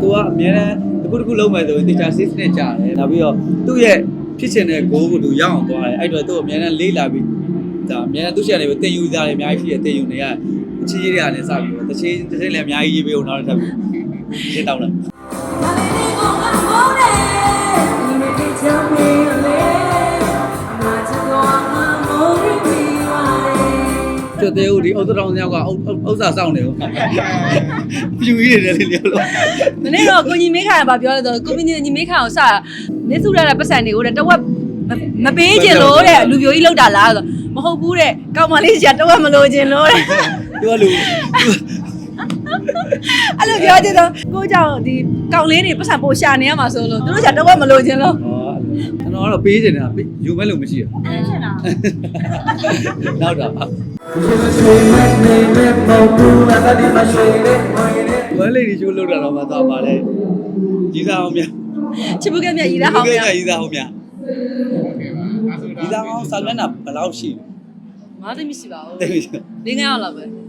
သူကအများနဲ့တစ်ခုတစ်ခုလုံးမယ်ဆိုရင်တေချာ6စနစ်ကြာတယ်နောက်ပြီးတော့သူ့ရဲ့ဖြစ်ချင်တဲ့ goal ကိုသူရအောင်သွားတယ်အဲ့တော့သူ့အများနဲ့လေးလာပြီးဒါအများနဲ့သူ့ရှေ့နေပြီးတင်ယူကြတယ်အများကြီးဖြစ်တယ်တင်ယူနေရအချီးကြီးတွေကလည်းစပြီးတော့တစ်ချိန်တစ်ချိန်လည်းအများကြီးရေးပေးအောင်နောက်တစ်ထပ်ပြီးရှင်းတောင်းလိုက် တ်သေးဦးဒီအုတ်တောင်ရောက်ကအဥစ္စာစောင့်နေဦးပြူကြီးနေတယ်လေလျောလို့မနေ့တော့ကိုညီမေးခိုင်ကဗာပြောလဲဆိုကိုမင်းညီမေးခိုင်ကိုစမင်းစုရတဲ့ပတ်စံတွေကိုတဲ့တဝက်မပေးခြင်းလို့တဲ့လူပြိုကြီးလောက်တာလားဆိုမဟုတ်ဘူးတဲ့ကောက်မလေးကြီးကတဝက်မလိုခြင်းလို့တဲ့သူကလူအဲ့လိုပြောခြင်းတော့ကိုကြောင့်ဒီကောက်လေးတွေပတ်စံပို့ရှာနေရမှာဆိုလို့သူတို့ကတဝက်မလိုခြင်းလို့ဟော ကျွန်တော်ကတော့ပေးနေတာယူမဲ့လို့မရှိရအဲ့ချင်တာနောက်တော့ဝဲလေးဒီချိုးလောက်တာတော့မသွားပါလေကြီးစားအောင်မြတ်ချစ်ပုကဲမြတ်ရည်သားဟောင်းမြတ်ကြီးစားအောင်မြတ်ကြီးစားအောင်ဆာလန်နာဘယ်လောက်ရှိငါသိမရှိပါဘူးလဲသိပြီလေးငါးရောက်လောက်ပဲ